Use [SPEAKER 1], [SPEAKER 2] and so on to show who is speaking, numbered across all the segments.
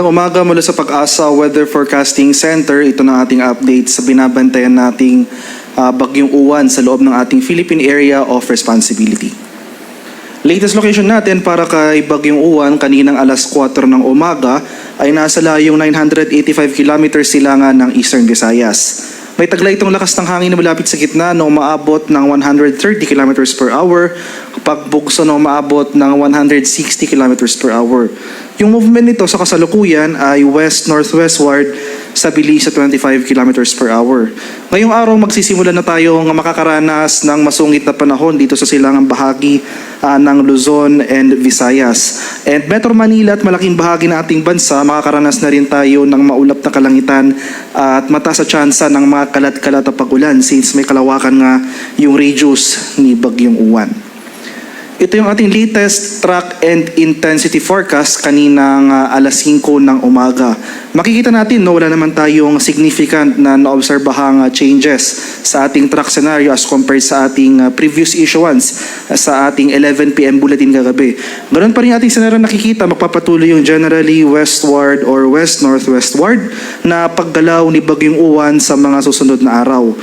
[SPEAKER 1] Magandang umaga mula sa Pag-asa Weather Forecasting Center. Ito na ating update sa binabantayan nating ah, bagyong uwan sa loob ng ating Philippine Area of Responsibility. Latest location natin para kay Bagyong Uwan kaninang alas 4 ng umaga ay nasa layong 985 kilometers silangan ng Eastern Visayas. May taglay itong lakas ng hangin na malapit sa gitna na umaabot ng 130 kilometers per hour, pagbugso na umaabot ng 160 kilometers per hour. Yung movement nito sa kasalukuyan ay west-northwestward sa bilis sa 25 kilometers per hour. Ngayong araw magsisimula na tayo ng makakaranas ng masungit na panahon dito sa silangang bahagi ah, ng Luzon and Visayas. And Metro Manila at malaking bahagi ng ating bansa, makakaranas na rin tayo ng maulap na kalangitan at mataas sa tsansa ng mga kalat-kalat na pagulan since may kalawakan nga yung radius ni Bagyong Uwan. Ito yung ating latest track and intensity forecast kaninang ah, alas 5 ng umaga. Makikita natin no, wala naman tayong significant na naobserbahang ah, changes sa ating track scenario as compared sa ating ah, previous issuance ah, sa ating 11 p.m. bulletin kagabi. Ganun pa rin ating scenario nakikita, magpapatuloy yung generally westward or west-northwestward na paggalaw ni Bagyong Uwan sa mga susunod na araw.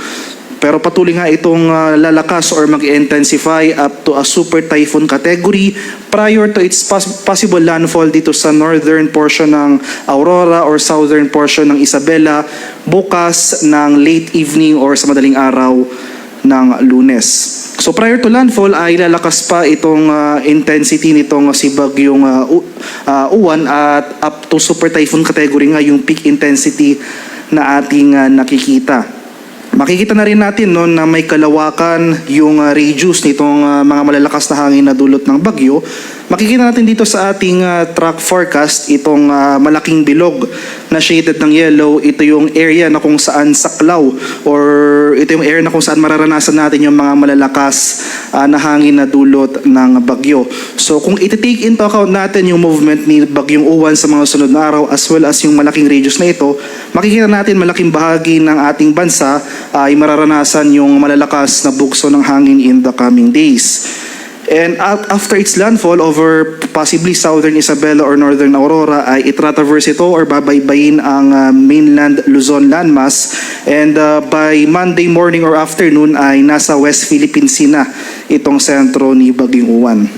[SPEAKER 1] Pero patuloy nga itong ah, lalakas or mag-intensify up to a super typhoon category prior to its pos- possible landfall dito sa northern portion ng Aurora or southern portion ng Isabela bukas ng late evening or sa madaling araw ng lunes. So prior to landfall ay lalakas pa itong ah, intensity nitong si Bagyong ah, U- ah, Uwan at up to super typhoon category nga yung peak intensity na ating ah, nakikita. Makikita na rin natin no, na may kalawakan yung uh, radius nitong uh, mga malalakas na hangin na dulot ng bagyo. Makikita natin dito sa ating uh, track forecast itong uh, malaking bilog na shaded ng yellow. Ito yung area na kung saan saklaw or ito yung area na kung saan mararanasan natin yung mga malalakas uh, na hangin na dulot ng bagyo. So kung iti-take into account natin yung movement ni Bagyong Uwan sa mga sunod na araw as well as yung malaking radius na ito, makikita natin malaking bahagi ng ating bansa ay mararanasan yung malalakas na bugso ng hangin in the coming days. And after its landfall over possibly southern Isabela or northern Aurora ay itratraverse ito or babaybayin ang uh, mainland Luzon landmass and uh, by Monday morning or afternoon ay nasa West Philippine Sea na itong sentro ni Baging Uwan.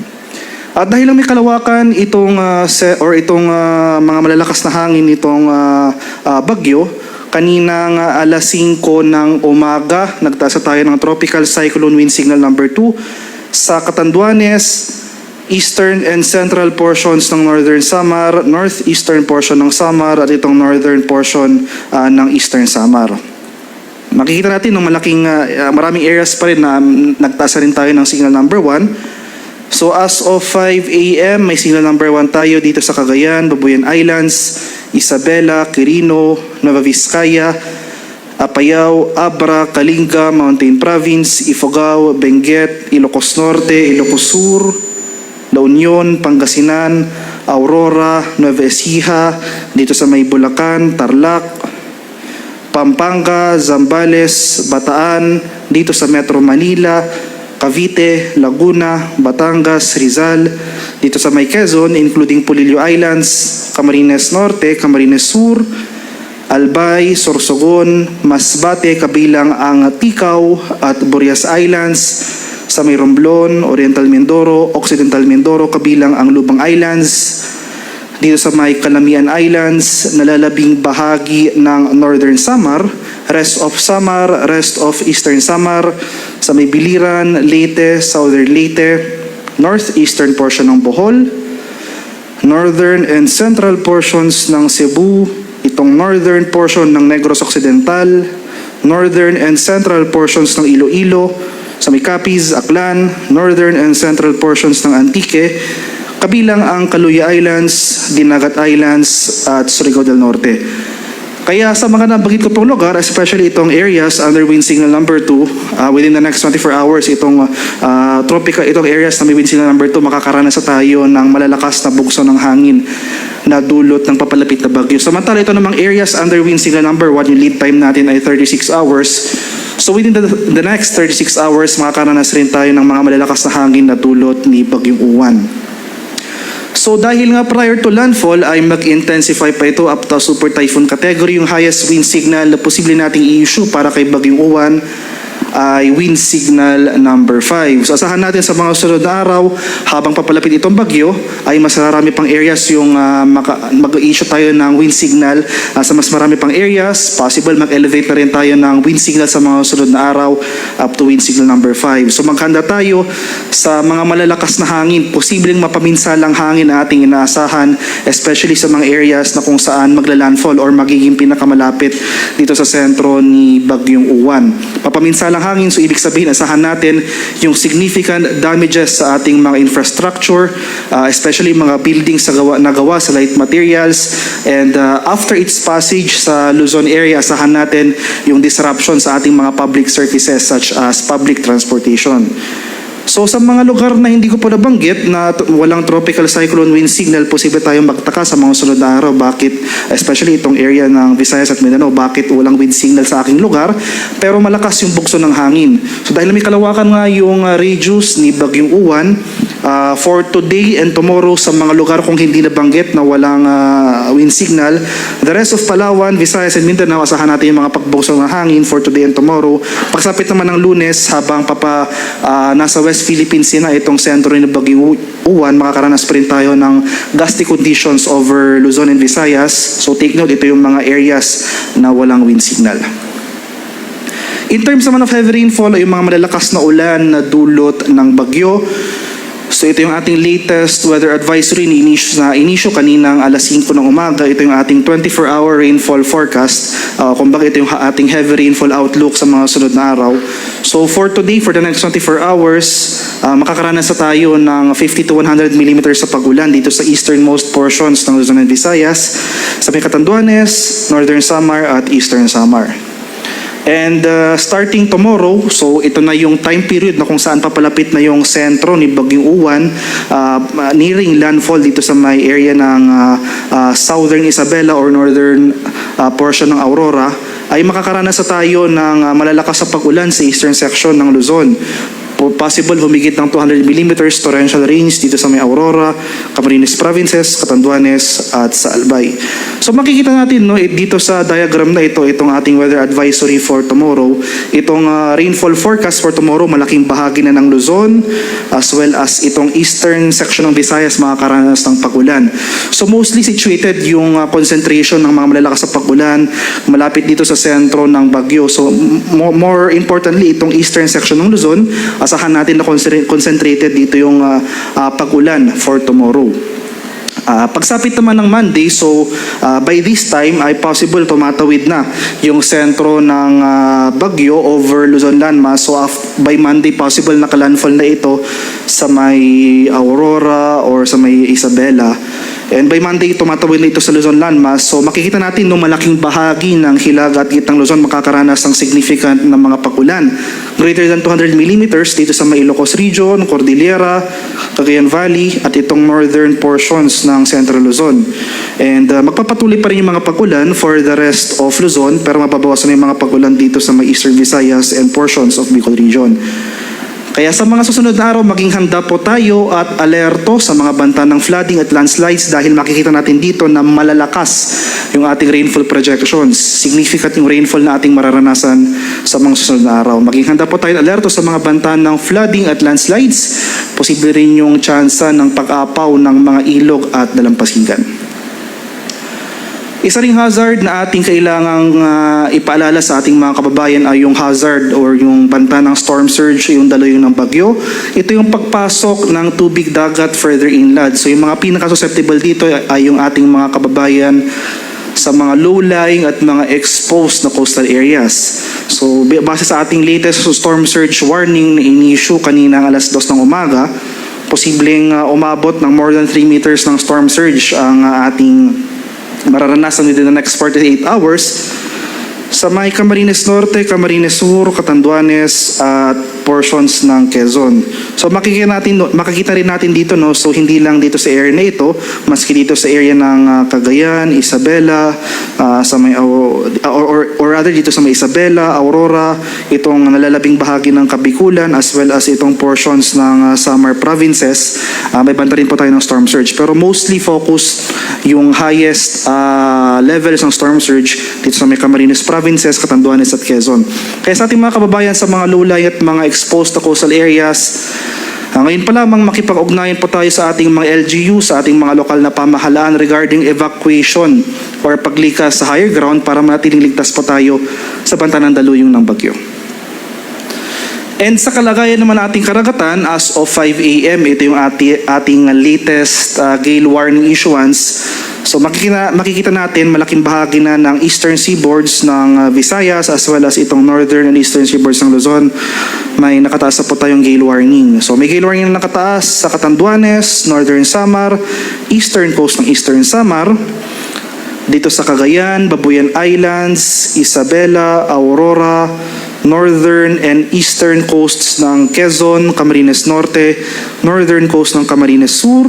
[SPEAKER 1] At dahil lang may kalawakan itong se- or itong ah, mga malalakas na hangin nitong ah, ah, bagyo, kaninang ah, alas 5 ng umaga, nagtasa tayo ng tropical cyclone wind signal number 2 sa Catanduanes, eastern and central portions ng northern Samar, northeastern portion ng Samar at itong northern portion ah, ng eastern Samar. Makikita natin ng malaking ah, maraming areas pa rin na mm, nagtasa rin tayo ng signal number 1. So as of 5 a.m., may signal number 1 tayo dito sa Cagayan, Babuyan Islands, Isabela, Quirino, Nueva Vizcaya, Apayao, Abra, Kalinga, Mountain Province, Ifugao, Benguet, Ilocos Norte, Ilocos Sur, La Union, Pangasinan, Aurora, Nueva Ecija, dito sa may Bulacan, Tarlac, Pampanga, Zambales, Bataan, dito sa Metro Manila, Cavite, Laguna, Batangas, Rizal, dito sa may Quezon, including Pulilio Islands, Camarines Norte, Camarines Sur, Albay, Sorsogon, Masbate, kabilang ang Tikaw at Burias Islands, sa may Romblon, Oriental Mindoro, Occidental Mindoro, kabilang ang Lubang Islands, dito sa may Calamian Islands, nalalabing bahagi ng Northern Samar, rest of Samar, rest of Eastern Samar, sa may Biliran, Leyte, Southern Leyte, northeastern portion ng Bohol, northern and central portions ng Cebu, itong northern portion ng Negros Occidental, northern and central portions ng Iloilo, sa may Capiz, Aklan, northern and central portions ng Antique, kabilang ang Kaluya Islands, Dinagat Islands at Surigao del Norte. Kaya sa mga nabanggit ko pong lugar, especially itong areas under wind signal number 2, uh, within the next 24 hours, itong uh, tropical, itong areas na may wind signal number 2, makakaranas na tayo ng malalakas na bugso ng hangin na dulot ng papalapit na bagyo. Samantala ito namang areas under wind signal number 1, yung lead time natin ay 36 hours. So within the, the next 36 hours, makakaranas rin tayo ng mga malalakas na hangin na dulot ni Bagyong Uwan. So dahil nga prior to landfall ay mag-intensify pa ito up to super typhoon category, yung highest wind signal na posible nating i-issue para kay Bagyong Uwan ay wind signal number 5. So asahan natin sa mga sunod na araw, habang papalapit itong bagyo, ay mas marami pang areas yung maka- mag-issue tayo ng wind signal ah, sa mas marami pang areas. Possible mag-elevate na rin tayo ng wind signal sa mga sunod na araw up to wind signal number 5. So maghanda tayo sa mga malalakas na hangin, posibleng mapaminsalang hangin na ating inaasahan, especially sa mga areas na kung saan magla-landfall or magiging pinakamalapit dito sa sentro ni Bagyong Uwan. Papaminsalang hangin, so ibig sabihin, asahan natin yung significant damages sa ating mga infrastructure, uh, especially mga buildings sa gawa, na gawa sa light materials, and uh, after its passage sa Luzon area, asahan natin yung disruption sa ating mga public services such as public transportation. So sa mga lugar na hindi ko pa nabanggit na walang tropical cyclone wind signal, posible tayong magtaka sa mga sunod na araw. Bakit, especially itong area ng Visayas at Mindanao, bakit walang wind signal sa aking lugar, pero malakas yung bugso ng hangin. So dahil may kalawakan nga yung uh, radius ni Bagyong Uwan, uh, for today and tomorrow sa mga lugar kung hindi nabanggit na walang uh, wind signal, the rest of Palawan, Visayas and Mindanao, asahan natin yung mga pagbugso ng hangin for today and tomorrow. Pagsapit naman ng lunes, habang papa ah, nasa West Philippines na itong sentro ni Bagyong Uwan, makakaranas pa rin tayo ng gusty conditions over Luzon and Visayas. So take note, ito yung mga areas na walang wind signal. In terms naman of heavy rainfall, yung mga malalakas na ulan na dulot ng bagyo. So ito yung ating latest weather advisory ni inisyo na inisyo kaninang alas 5 ng umaga. Ito yung ating 24-hour rainfall forecast. Uh, kumbaga ito yung ating heavy rainfall outlook sa mga sunod na araw. So for today, for the next 24 hours, uh, makakaranas na tayo ng 50 to 100 millimeters sa pagulan dito sa easternmost portions ng Luzon and Visayas, sa may Northern Samar at Eastern Samar. And uh, starting tomorrow, so ito na yung time period na kung saan papalapit na yung sentro ni Bagyong Uwan, uh, nearing landfall dito sa may area ng uh, uh, Southern Isabela or Northern uh, portion ng Aurora, ay makakaranas na tayo ng uh, malalakas sa pag-ulan sa eastern section ng Luzon. Po- Possible humigit ng 200 millimeters torrential rains dito sa may Aurora, Camarines Provinces, Catanduanes at sa Albay. So makikita natin no, dito sa diagram na ito, itong ating weather advisory for tomorrow, itong ah, rainfall forecast for tomorrow, malaking bahagi na ng Luzon, as well as itong eastern section ng Visayas makakaranas ng pagulan. So mostly situated yung ah, concentration ng mga malalakas sa pagulan, malapit dito sa sentro ng Bagyo. So more importantly, itong eastern section ng Luzon, asahan natin na concentra- concentrated dito yung ah, ah, pagulan for tomorrow. Ah, pagsapit naman ng Monday, so ah, by this time ay possible tumatawid na yung sentro ng ah, bagyo over Luzon landmass. So by Monday possible nakalandfall na ito sa may Aurora or sa may Isabela. And by Monday, tumatawid na ito sa Luzon landmass. So makikita natin nung malaking bahagi ng Hilaga at Gitang Luzon makakaranas ng significant na mga pagulan. Greater than 200 millimeters dito sa Ilocos Region, Cordillera, Cagayan Valley, at itong northern portions ng Central Luzon. And uh, magpapatuloy pa rin yung mga pagulan for the rest of Luzon, pero mababawasan na yung mga pagulan dito sa may Eastern Visayas and portions of Bicol Region. Kaya sa mga susunod na araw, maging handa po tayo at alerto sa mga banta ng flooding at landslides dahil makikita natin dito na malalakas yung ating rainfall projections. Significant yung rainfall na ating mararanasan sa mga susunod na araw. Maging handa po tayo alerto sa mga banta ng flooding at landslides. Posible rin yung tsansa ng pag-apaw ng mga ilog at dalampasigan. Isa ring hazard na ating kailangang ah, ipaalala sa ating mga kababayan ay yung hazard or yung banta ng storm surge, yung daloy ng bagyo. Ito yung pagpasok ng tubig dagat further inland. So yung mga pinaka-susceptible dito ay yung ating mga kababayan sa mga low-lying at mga exposed na coastal areas. So base sa ating latest storm surge warning na in-issue kanina alas 2 ng umaga, posibleng ah, umabot ng more than 3 meters ng storm surge ang ah, ating mararanasan within the next 48 hours sa may Camarines Norte, Camarines Sur, Catanduanes at portions ng Quezon. So makikita natin makikita rin natin dito no so hindi lang dito sa area na ito maski dito sa area ng ah, Cagayan, Isabela, ah, sa may Au- or, or, or rather dito sa may Isabela, Aurora, itong nalalabing bahagi ng Kabikulan as well as itong portions ng ah, Samar provinces. Ah, may banda rin po tayo ng storm surge pero mostly focus yung highest ah, levels ng storm surge dito sa may Camarines provinces, Catanduanes at Quezon. Kaya sa ating mga kababayan sa mga lulay at mga exposed na coastal areas, Ah, ngayon pa lamang makipag-ugnayan po tayo sa ating mga LGU, sa ating mga lokal na pamahalaan regarding evacuation or paglikas sa higher ground para manatiling ligtas po tayo sa banta ng daluyong ng bagyo. And sa kalagayan naman ating karagatan, as of 5 a.m., ito yung ati, ating latest uh, gale warning issuance. So makikita, makikita natin malaking bahagi na ng eastern seaboards ng uh, Visayas as well as itong northern and eastern seaboards ng Luzon. May nakataas na po tayong gale warning. So may gale warning na nakataas sa Catanduanes, northern Samar, eastern coast ng eastern Samar, dito sa Cagayan, Babuyan Islands, Isabela, Aurora, northern and eastern coasts ng Quezon, Camarines Norte, northern coast ng Camarines Sur,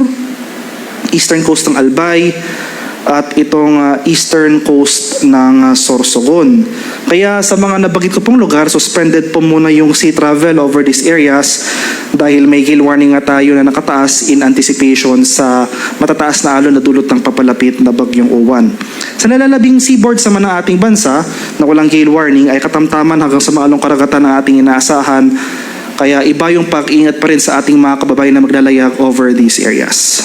[SPEAKER 1] eastern coast ng Albay, at itong uh, eastern coast ng uh, Sorsogon. Kaya sa mga nabagit ko pong lugar, suspended po muna yung sea travel over these areas dahil may gale warning nga tayo na nakataas in anticipation sa matataas na alon na dulot ng papalapit na bagyong Owan. Sa nalalabing seaboard sa ng ating bansa na walang gale warning ay katamtaman hanggang sa maalong karagatan na ating inaasahan kaya iba yung pag-ingat pa rin sa ating mga kababayan na maglalayag over these areas.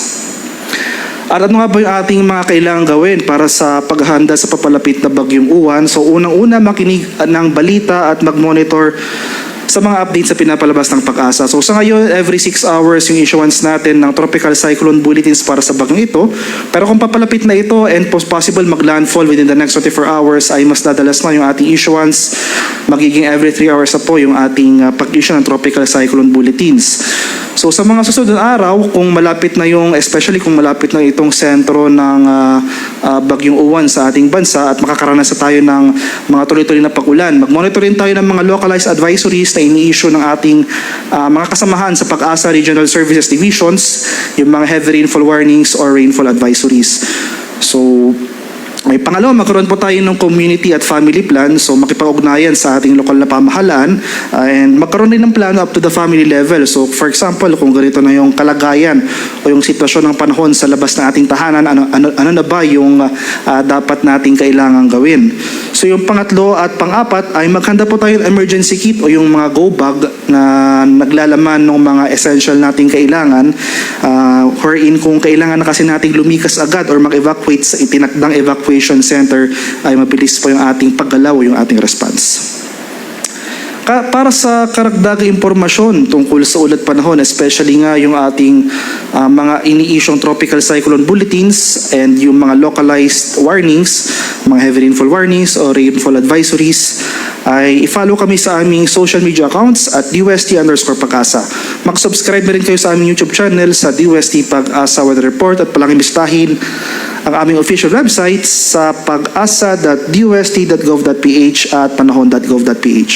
[SPEAKER 1] At ano nga ba yung ating mga kailangan gawin para sa paghahanda sa papalapit na bagyong uwan? So unang-una makinig ng balita at mag-monitor sa mga updates sa pinapalabas ng pag-asa. So sa ngayon, every 6 hours yung issuance natin ng tropical cyclone bulletins para sa bagyong ito. Pero kung papalapit na ito and pos- possible mag-landfall within the next 24 hours ay mas dadalas na yung ating issuance. Magiging every 3 hours na po yung ating uh, pag-issue ng tropical cyclone bulletins. So sa mga susunod na araw, kung malapit na yung, especially kung malapit na itong sentro ng ah, ah, bagyong uwan sa ating bansa at makakaranas na tayo ng mga tuloy-tuloy na pag-ulan, mag-monitor tayo ng mga localized advisories na ini-issue ng ating ah, mga kasamahan sa Pag-asa Regional Services Divisions, yung mga heavy rainfall warnings or rainfall advisories. So, may pangalawa, magkaroon po tayo ng community at family plan. So makipag-ugnayan sa ating lokal na pamahalaan uh, and magkaroon din ng plano up to the family level. So for example, kung ganito na yung kalagayan o yung sitwasyon ng panahon sa labas ng ating tahanan, ano, ano, ano na ba yung uh, dapat nating kailangan gawin? So yung pangatlo at pang-apat ay maghanda po tayo ng emergency kit o yung mga go bag na naglalaman ng mga essential nating kailangan uh, wherein kung kailangan na kasi nating lumikas agad or mag-evacuate sa itinakdang evacuation center ay mabilis po yung ating paggalaw yung ating response. Ka- para sa karagdagang impormasyon tungkol sa ulat panahon, especially nga yung ating ah, mga ini-issue'ng tropical cyclone bulletins and yung mga localized warnings, mga heavy rainfall warnings or rainfall advisories, ay i-follow kami sa aming social media accounts at DUST underscore pag-asa. Mag-subscribe na rin kayo sa aming YouTube channel sa DUST Pag-asa Weather Report at palangin bistahin ang aming official website sa pag-asa.dust.gov.ph at panahon.gov.ph.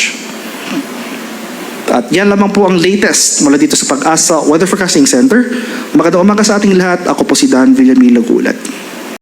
[SPEAKER 1] At yan lamang po ang latest mula dito sa Pag-asa Weather Forecasting Center. Magandang umaga sa ating lahat. Ako po si Dan Villamila Gulat.